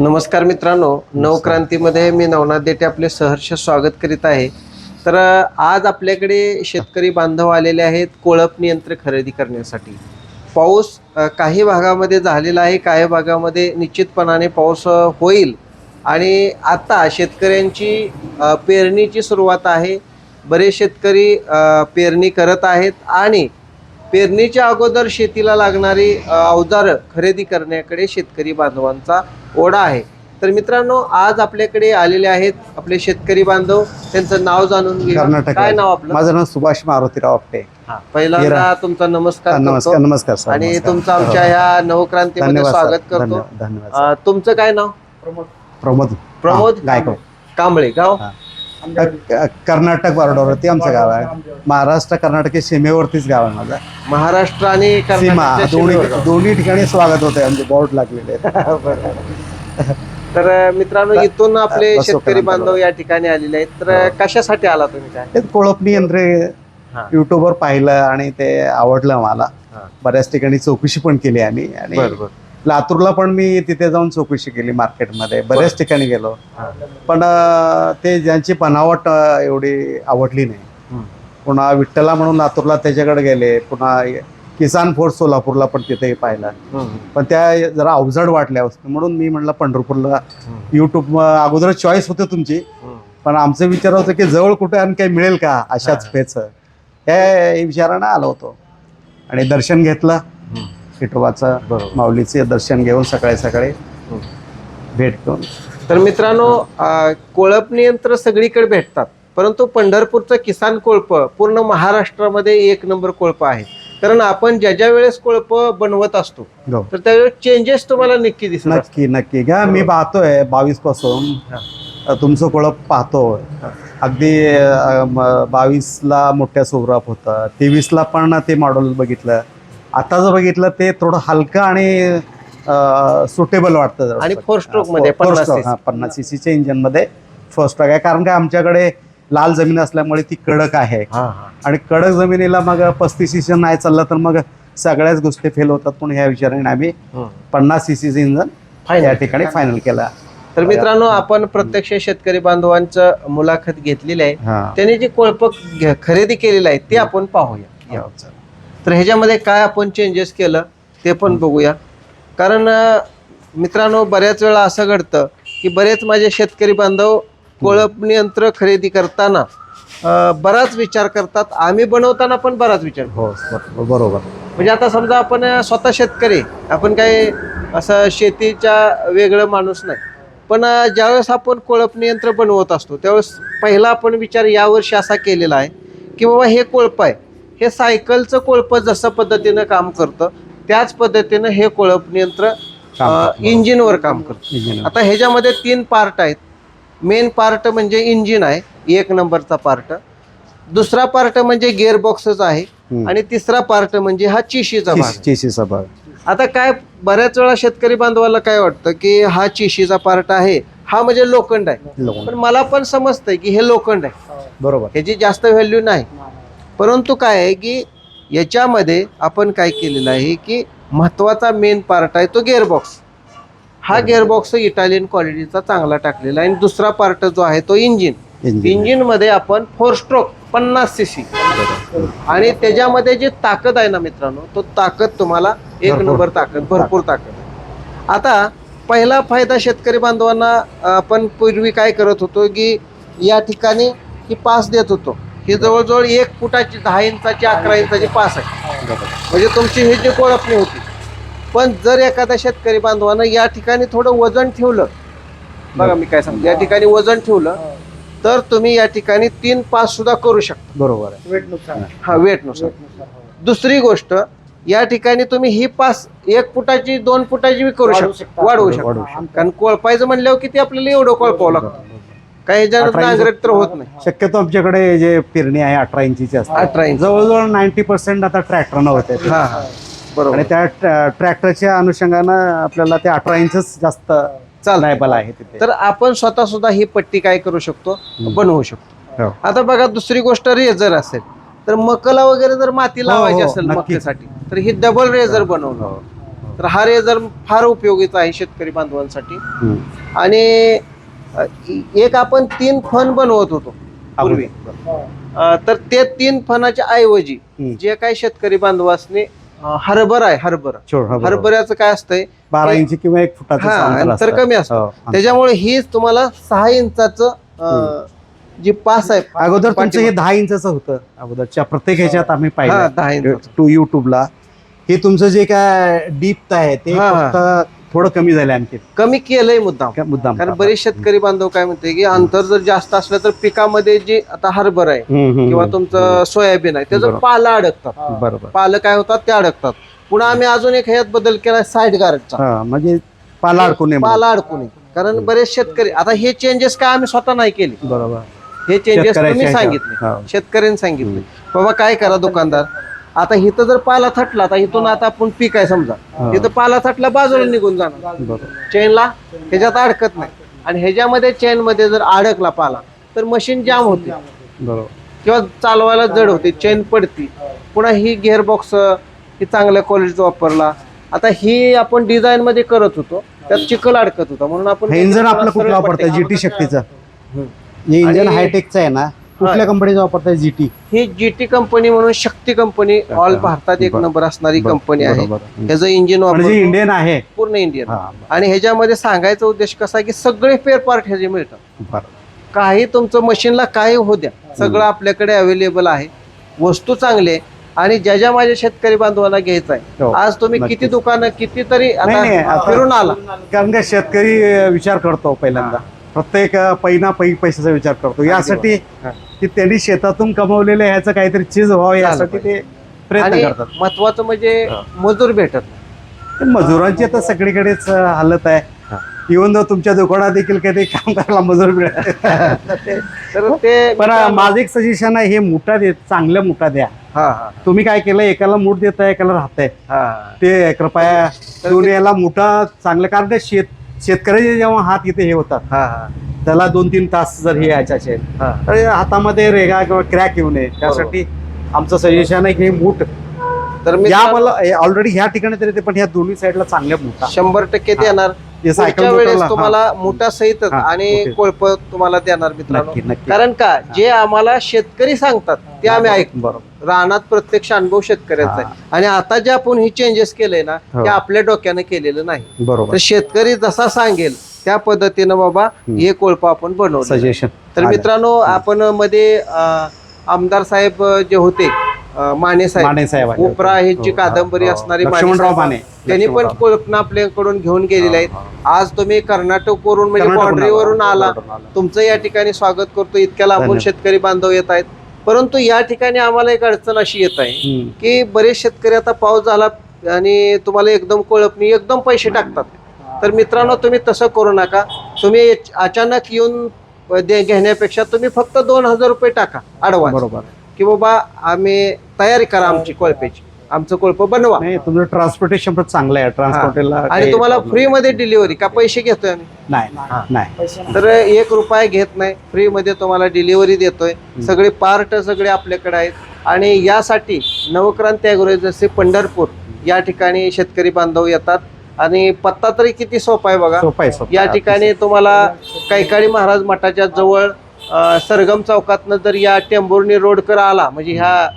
नमस्कार मित्रांनो नवक्रांतीमध्ये मी नवनाथ देठे आपले सहर्ष स्वागत करीत आहे. तर आज आपल्याकडे शेतकरी बांधव आलेले आहेत कोळप यंत्र खरेदी करण्यासाठी. पाऊस काही भागामध्ये झालेला आहे काही भागामध्ये निश्चितपणाने पाऊस होईल. आणि आता शेतकऱ्यांची पेरणीची सुरुवात आहे. बरेच शेतकरी पेरणी करत आहेत आणि पेरणीच्या अगोदर शेतीला लागणारी अवजारं खरेदी करण्याकडे शेतकरी बांधवांचा ओढा आहे तर मित्रांनो आज आपल्याकडे आलेले आहेत आपले शेतकरी बांधव त्यांचं नाव जाणून घेऊ कर्नाटक काय नाव आपलं माझं नाव सुभाष मारुतीराव आपटे हा, पहिल्यांदा. तुमचा नमस्कार नमस्कार करतो. नमस्कार सर आणि नमस्कार. तुमचं आमच्या हो. ह्या नवक्रांतीमध्ये धन्यवाद सर. स्वागत करतो धन्यवाद धन्यवाद अ, तुमचं काय नाव. प्रमोद प्रमोद हा, गायकवाड कांबळे गाव हा. कर्नाटक बॉर्डरवरती आमचं गाव आहे महाराष्ट्र कर्नाटक सीमेवरतीच गाव आहे माझं महाराष्ट्र आणि सीमा कर्नाटकच्या दोन्ही. दोन्ही ठिकाणी स्वागत होते आमचे बोर्ड लागलेले. तर मित्रांनो इथून आपले शेतकरी करा बांधव या ठिकाणी आलेले आहेत तर हो. कशासाठी आला तुम्ही काय ते कोळपणी यंत्रे. युट्यूबवर पाहिलं आणि ते आवडलं मला. बऱ्याच ठिकाणी चौकशी पण केली आम्ही आणि लातूरला पण मी तिथे जाऊन चौकशी केली मार्केटमध्ये बऱ्याच ठिकाणी गेलो. पण ते ज्यांची बनावट एवढी आवडली नाही. पुन्हा विठ्ठला म्हणून लातूरला त्याच्याकडे गेले पुन्हा किसान फोर्स सोलापूरला पण तिथे पाहिला. पण त्या जरा अवजड वाटल्या म्हणून मी म्हटलं पंढरपूरला. युट्यूब अगोदर चॉईस होते तुमची. पण आमचा विचार होता की जवळ कुठे आणि काही मिळेल का अशाच. पेच हे विचारानं आलो होतो आणि दर्शन घेतलं. विठोबाचं माऊलीचे दर्शन घेऊन सकाळी सकाळी हम्म. भेट घेऊन. तर मित्रांनो कोळपणी यंत्र सगळीकडे भेटतात परंतु पंढरपूरचं किसान कोळप पूर्ण महाराष्ट्रामध्ये एक नंबर कोळप आहे. कारण आपण ज्या ज्या वेळेस कोळप बनवत असतो go. तर त्यावेळेस चेंजेस तुम्हाला नक्की दिसत. नक्की नक्की. घ्या मी पाहतोय बावीसपासून. हा. तुमचं कोळप पाहतोय. अगदी बावीस ला मोठ्या सोग्राफ होतं. तेवीस ला पण ते मॉडेल बघितलं. आता जर बघितलं ते थोडं हलकं आणि सुटेबल वाटतं जरा. आणि stroke हा, मध्ये, four 50 stroke, cc. हा, पन्नास सीसीच्या इंजिनमध्ये फर्स्ट स्ट्रोक आहे कारण काय आमच्याकडे लाल जमीन असल्यामुळे ती कडक आहे हा, हा. आणि कडक जमिनीला मग पस्तीस सीसी नाही चाललं तर मग सगळ्याच गोष्टी फेल होतात पण ह्या विचाराने आम्ही. पन्नास सीसीचं इंजन. या ठिकाणी फायनल केलं तर मित्रांनो आपण प्रत्यक्ष शेतकरी बांधवांचं मुलाखत घेतलेली आहे हा त्यांनी जे कोळप घ- खरेदी केलेलं आहे ते आपण पाहूया या. तर ह्याच्यामध्ये काय आपण चेंजेस केलं ते पण बघूया. कारण मित्रांनो बऱ्याच वेळा असं घडतं की बरेच माझे शेतकरी बांधव कोळप यंत्र खरेदी करताना बराच विचार करतात. आम्ही बनवताना पण बराच विचार. हो बरोबर- म्हणजे आता समजा आपण स्वतः शेतकरी आपण काही असं शेतीच्या वेगळं माणूस नाही. पण ज्यावेळेस आपण कोळप यंत्र बनवत असतो त्यावेळेस पहिला आपण विचार यावर्षी असा केलेला आहे की बाबा हे कोळप आहे. हे सायकलचं कोळप जसं पद्धतीनं काम करतं त्याच पद्धतीनं हे कोळप यंत्र काम करतं. इंजिनवर काम करतं. आता ह्याच्यामध्ये तीन पार्ट आहेत. मेन पार्ट म्हणजे इंजिन आहे एक नंबरचा पार्ट दुसरा पार्ट म्हणजे गिअर बॉक्सच आहे. आणि तिसरा पार्ट म्हणजे हा चिशीचा भाग. चेसीचा भाग. आता काय बऱ्याच वेळा शेतकरी बांधवाला काय वाटतं की हा चिशीचा पार्ट आहे हा म्हणजे लोखंड आहे. पण मला पण समजतंय की हे लोखंड आहे. बरोबर. ह्याची जास्त व्हॅल्यू नाही. परंतु काय आहे की याच्यामध्ये आपण काय केलेलं आहे की महत्त्वाचा मेन पार्ट आहे तो गिअरबॉक्स हा गिअरबॉक्स इटालियन क्वालिटीचा चांगला टाकलेला आहे. आणि दुसरा पार्ट जो आहे तो इंजिन इंजिन इंजिनमध्ये आपण फोर स्ट्रोक पन्नास सी सी आणि त्याच्यामध्ये जी ताकद आहे ना मित्रांनो तो ताकद तुम्हाला एक. नंबर ताकद भरपूर ताकद आहे. आता पहिला फायदा शेतकरी बांधवांना आपण पूर्वी काय करत होतो की या ठिकाणी ही पास देत होतो. ही जवळजवळ एक फुटाची दहा इंचाची अकरा इंचाची पास आहे. म्हणजे तुमची ही जी कोळपणी होती. पण जर एखाद्या शेतकरी बांधवानं या ठिकाणी थोडं वजन ठेवलं बघा मी काय सांगतो? या ठिकाणी वजन ठेवलं तर तुम्ही या ठिकाणी तीन पास सुद्धा करू शकता. बरोबर आहे. हा वेटनुसार दुसरी गोष्ट या ठिकाणी तुम्ही ही पास एक फुटाची दोन फुटाची बी करू शकता. वाढवू वाढवू शकता. कारण कोळपायचं म्हणल्यावर किती आपल्याला एवढं कोळपावं लागतं. काही इंच. नांगरट तर होत नाही. शक्यतो आमच्याकडे जे पेरणी आहे अठरा इंचीची असते. अठरा इंच. जवळजवळ नाईन्टी पर्सेंट आता ट्रॅक्टरनं होते हा हा. बरोबर. आणि त्या ट्रॅ- ट्रॅक्टरच्या अनुषंगानं आपल्याला ते अठरा इंचच जास्त चालायबल आहे तिथे. तर आपण स्वतः सुद्धा ही पट्टी काय करू शकतो? बनवू शकतो. हो. आता बघा दुसरी गोष्ट रेझर असेल. तर मकला वगैरे जर माती हो, लावायची हो, असेल नक्की. मक्यासाठी तर ही डबल रेझर बनवलं तर हा रेझर फार उपयोगीचा आहे शेतकरी बांधवांसाठी. हम्म. आणि एक आपण तीन फन बनवत होतो पूर्वी तर ते तीन फणाच्या ऐवजी. जे काही शेतकरी बांधवासने हरभरा आहे हरभरा हा. हरभऱ्याचं काय असतंय बारा इंची किंवा एक फुटाचं हा, अंतर. कमी असतं. हो. त्याच्यामुळे ही तुम्हाला सहा इंचाचं जी पास आहे अगोदर तुमचं हे. दहा इंचाचं होतं अगोदरच्या प्रत्येक ह्याच्यात आम्ही हा, पाहिलं दहा इंचाचं टू युट्यूबला हे तुमचं जे काय डीप आहे ते हा, हा. फक्त थोडं कमी झालं आणखी. कमी केलंय मुद्दाम. काय मुद्दाम. कारण बरेच शेतकरी बांधव काय म्हणते की अंतर जर जास्त असलं तर पिकामध्ये जे आता हरभरा आहे किंवा. तुमचं सोयाबीन आहे त्याचं. पाला अडकतात. बरोबर. पालं काय होतात? ते अडकतात. पुन्हा आम्ही अजून एक ह्यात बदल केला साईड गार्डचा म्हणजे पाला अडकून नये. पाला अडकू नये. कारण बरेच शेतकरी आता हे चेंजेस काय आम्ही स्वतः नाही केले. बरोबर. हे चेंजेस तुम्ही. सांगितले. शेतकऱ्यांनी सांगितले. बाबा काय करा दुकानदार? आता इथं जर पाला थटला आता इथून आता आपण पीक आहे समजा. इथं पाला थटला बाजूला निघून जाणार. चेनला ह्याच्यात अडकत नाही. आणि ह्याच्यामध्ये चेन मध्ये जर अडकला पाला तर मशीन जाम होते. किंवा चालवायला जड होते चेन पडती. पुन्हा ही गिअर बॉक्स ही चांगल्या क्वालिटीचा वापरला. आता ही आपण डिझाईन मध्ये करत होतो. त्यात चिखल अडकत होता. म्हणून आपण इंजन आपलं कुठलं वापरताय? जीटी शक्तीचं. हे इंजन हायटेकचं आहे ना? कुठल्या कंपनीचं वापरताय? जीटी ही जीटी कंपनी म्हणून शक्ती कंपनी ऑल भारतात एक बरं. नंबर असणारी कंपनी आहे. ह्याचं इंजिन म्हणजे वापर इंडियन आहे. पूर्ण इंडियन हा आणि ह्याच्यामध्ये सांगायचा उद्देश कसा आहे की सगळे फेअर पार्ट ह्याचे मिळतात. काही तुमचं मशीनला काही होऊ द्या. सगळं आपल्याकडे अवेलेबल आहे. वस्तू चांगली आहे. आणि ज्या ज्या माझ्या शेतकरी बांधवांना घ्यायचं आहे. हो. आज तुम्ही. किती दुकानं कितीतरी फिरून आला. कारण का शेतकरी विचार करतो पहिल्यांदा. प्रत्येक पैना पै पैशाचा विचार करतो. यासाठी हा. की त्यांनी शेतातून कमवलेलं ह्याचं काहीतरी चीज व्हावं यासाठी ते प्रयत्न करतात. महत्वाचं म्हणजे हा. मजूर भेटत. मजुरांची आता सगळीकडेच हालत आहे. हा. इवन दो तुमच्या दुकानात देखील कधी काम करायला मजूर मिळत ते पण माझं एक सजेशन आहे हे मुठा दे चांगल्या मुठा द्या. हा हा. तुम्ही काय केलं एकाला मूठ देताय एकाला राहताय. हा. ते कृपया याला मुठा चांगलं कारण ते शेत शेतकऱ्याचे जेव्हा हात इथे हे होतात हा हा. त्याला दोन तीन तास जर हे यायचे असेल हा. तर हातामध्ये रेगा किंवा क्रॅक येऊ नये. त्यासाठी आमचं सजेशन आहे की हे मूठ तर मी या मला ऑलरेडी ह्या ठिकाणी तरी ते पण ह्या दोन्ही साईडला चांगल्या मुठा शंभर टक्के देणार. पुढच्या वेळेस तुम्हाला मोठा सहित आणि. कोळप तुम्हाला देणार मित्रांनो. कारण का जे आम्हाला शेतकरी सांगतात ते आम्ही ऐक बरोबर. रानात प्रत्यक्ष अनुभव शेतकऱ्यांचा आहे. आणि आता जे आपण ही चेंजेस केलंय ना हो. ते आपल्या डोक्यानं केलेलं नाही. बरोबर. तर शेतकरी जसा सांगेल त्या पद्धतीनं बाबा हे कोळप आपण बनवलं सजेशन तर मित्रांनो आपण मध्ये आमदार साहेब जे होते माने साहेब. उपरा ह्यांची हो, कादंबरी. असणारी. माने. त्यांनी पण. कोळपणं आपल्याकडून घेऊन गेलेले आहेत. आज तुम्ही कर्नाटक वरून म्हणजे बाउंड्रीवरून आला. तुमचं या ठिकाणी स्वागत करतो. आपण धन्यवाद. शेतकरी बांधव येत आहेत. परंतु या ठिकाणी आम्हाला एक अडचण अशी येत आहे. की बरेच शेतकरी आता पाऊस झाला आणि तुम्हाला एकदम कोळपणी एकदम पैसे टाकतात. तर मित्रांनो तुम्ही तसं करू नका. तुम्ही अचानक येऊन घेण्यापेक्षा तुम्ही फक्त दोन हजार रुपये टाका अडवा बरोबर. की बाबा आम्ही तयारी करा आमची कोळपेची. आमचं कोळप बनवा. नाही तुमचं ट्रान्सपोर्टेशन पण चांगलं आहे. ट्रान्सपोर्टेला आणि तुम्हाला फ्री मध्ये डिलिव्हरी का पैसे घेतोय आम्ही? नाही नाही तर एक रुपया घेत नाही फ्री मध्ये तुम्हाला डिलिव्हरी देतोय. सगळे पार्ट सगळे आपल्याकडे आहेत. आणि यासाठी नवक्रांती अॅग्रो जसे पंढरपूर या ठिकाणी शेतकरी बांधव येतात. आणि पत्ता तरी किती सोपा आहे बघा. या. ठिकाणी तुम्हाला कैकाडी महाराज मठाच्या जवळ सरगम चौकातनं जर या टेंभुर्णी रोडकर आला म्हणजे ह्या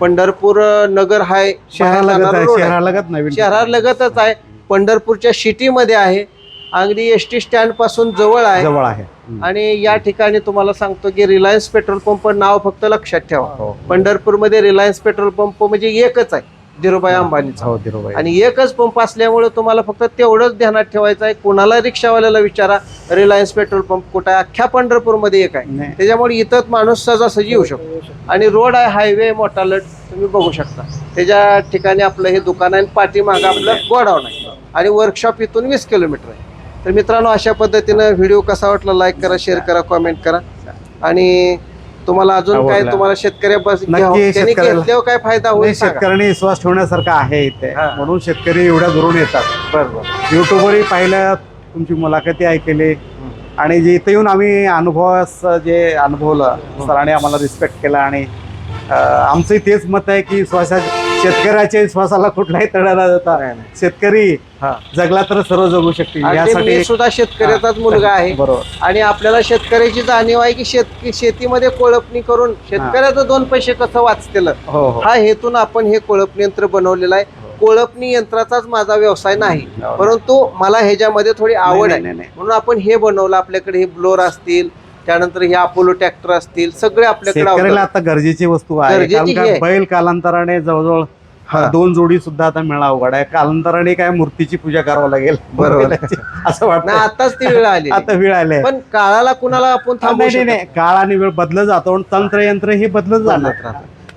पंढरपूर नगर हाय शहरालगत नवीन शहरालगतच आहे. पंढरपूरच्या सिटीमध्ये आहे. अगदी एस टी स्टँडपासून जवळ आहे. जवळ आहे. आणि या ठिकाणी तुम्हाला सांगतो की रिलायन्स पेट्रोल पंप नाव फक्त लक्षात ठेवा. हो. पंढरपूरमध्ये रिलायन्स पेट्रोल पंप म्हणजे एकच आहे. धीरूभाई अंबानीचा. हो धीरूभाई. आणि एकच पंप असल्यामुळे तुम्हाला फक्त तेवढंच ध्यानात ठेवायचं आहे. कुणाला रिक्षावाल्याला विचारा रिलायन्स पेट्रोल पंप कुठं आहे? अख्ख्या पंढरपूरमध्ये एक आहे. त्याच्यामुळे इथं माणूस सहजासहजी येऊ शकतो. आणि रोड आहे हायवे मोठा लट तुम्ही बघू शकता. त्याच्या ठिकाणी आपलं हे दुकान आहे आणि पाठीमागं आपलं गोडाऊन आहे. आणि वर्कशॉप इथून वीस किलोमीटर आहे. तर मित्रांनो अशा पद्धतीनं व्हिडिओ कसा वाटला लाईक करा शेअर करा कॉमेंट करा. आणि तुम्हाला अजून काय आवडला. तुम्हाला शेतकऱ्या बस नक्की घ्यावं- त्यांनी शेतकऱ्याला- घेतल्यावर काय फायदा होईल नाही, सांगा. शेतकऱ्यांनी विश्वास ठेवण्यासारखं आहे इथे हा. म्हणून शेतकरी एवढ्या दुरून येतात बरोबर युट्यूबवरही पाहिलं तुमची मुलाखती ऐकली आणि जे इथे येऊन आम्ही अनुभवास जे अनुभवलं सरांनी आम्हाला रिस्पेक्ट केला आणि अं, आमचंही तेच मत आहे की स्वतः शेतकऱ्याच्या विश्वासाला कुठलाही तडा न नाही. शेतकरी हा. जगला तर सर्व जगू शकतील. यासाठी सुद्धा शेतकऱ्याचाच मुलगा आहे. बरोबर. आणि आपल्याला शेतकऱ्याची जाणीव आहे की शेत शेतीमध्ये कोळपणी करून शेतकऱ्याचं दोन पैसे कसं वाचतील? हो हो. हा हेतून आपण हे कोळपणी यंत्र बनवलेलं आहे. कोळपणी यंत्राचाच माझा व्यवसाय नाही. हो. परंतु मला ह्याच्यामध्ये थोडी आवड आहे. म्हणून आपण हे बनवलं. आपल्याकडे हे ब्लोअर असतील त्यानंतर हे अपोलो ट्रॅक्टर असतील सगळे आपल्याकडे शेतकऱ्याला आता गरजेची वस्तू आहे गरजेची कारण का आहे. बैल कालांतराने जवळजवळ हा. दोन जोडी सुद्धा आता मिळणं अवघड आहे कालांतराने काय मूर्तीची पूजा करावं लागेल बरोबर. बैलाची. असं नाही वाटतं आताच ती वेळ आली आता वेळ आले पण काळाला कुणाला आपण थांबवू नाही नाही, शकत नाही काळ आणि वेळ बदलत जातो आणि तंत्र यंत्र हे बदलत जाणार.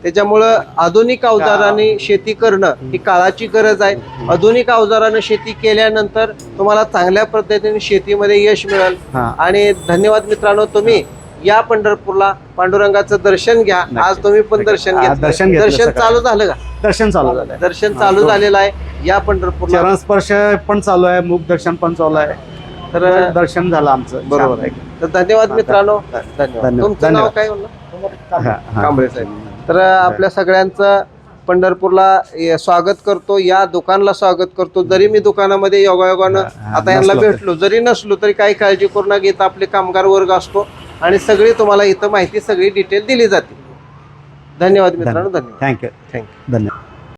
त्याच्यामुळं आधुनिक अवजाराने शेती करणं ही काळाची गरज आहे. आधुनिक अवजारानं शेती केल्यानंतर तुम्हाला चांगल्या पद्धतीने शेतीमध्ये यश मिळेल. आणि धन्यवाद मित्रांनो तुम्ही या पंढरपूरला पांडुरंगाचं दर्शन घ्या. आज तुम्ही पण दर्शन घेतलं दर्शन दर्शन. चालू झालं का? दर्शन चालू झालंय. दर्शन चालू झालेलं आहे या पंढरपूरला. चरण स्पर्श पण चालू आहे मुख दर्शन पण चालू आहे. तर दर्शन झालं आमचं. बरोबर आहे. तर धन्यवाद मित्रांनो. धन्यवाद. तुमचं नाव. काय. कांबळे साहेब. तर आपल्या सगळ्यांचं पंढरपूरला स्वागत करतो. या दुकानला स्वागत करतो. जरी मी दुकानामध्ये योगायोगानं आता यांना. भेटलो जरी नसलो तरी काही काळजी करू न घेता आपले कामगार वर्ग असतो आणि सगळी तुम्हाला इथं माहिती सगळी डिटेल दिली जाते. धन्यवाद मित्रांनो धन्यवाद. थँक्यू थँक्यू धन्यवाद.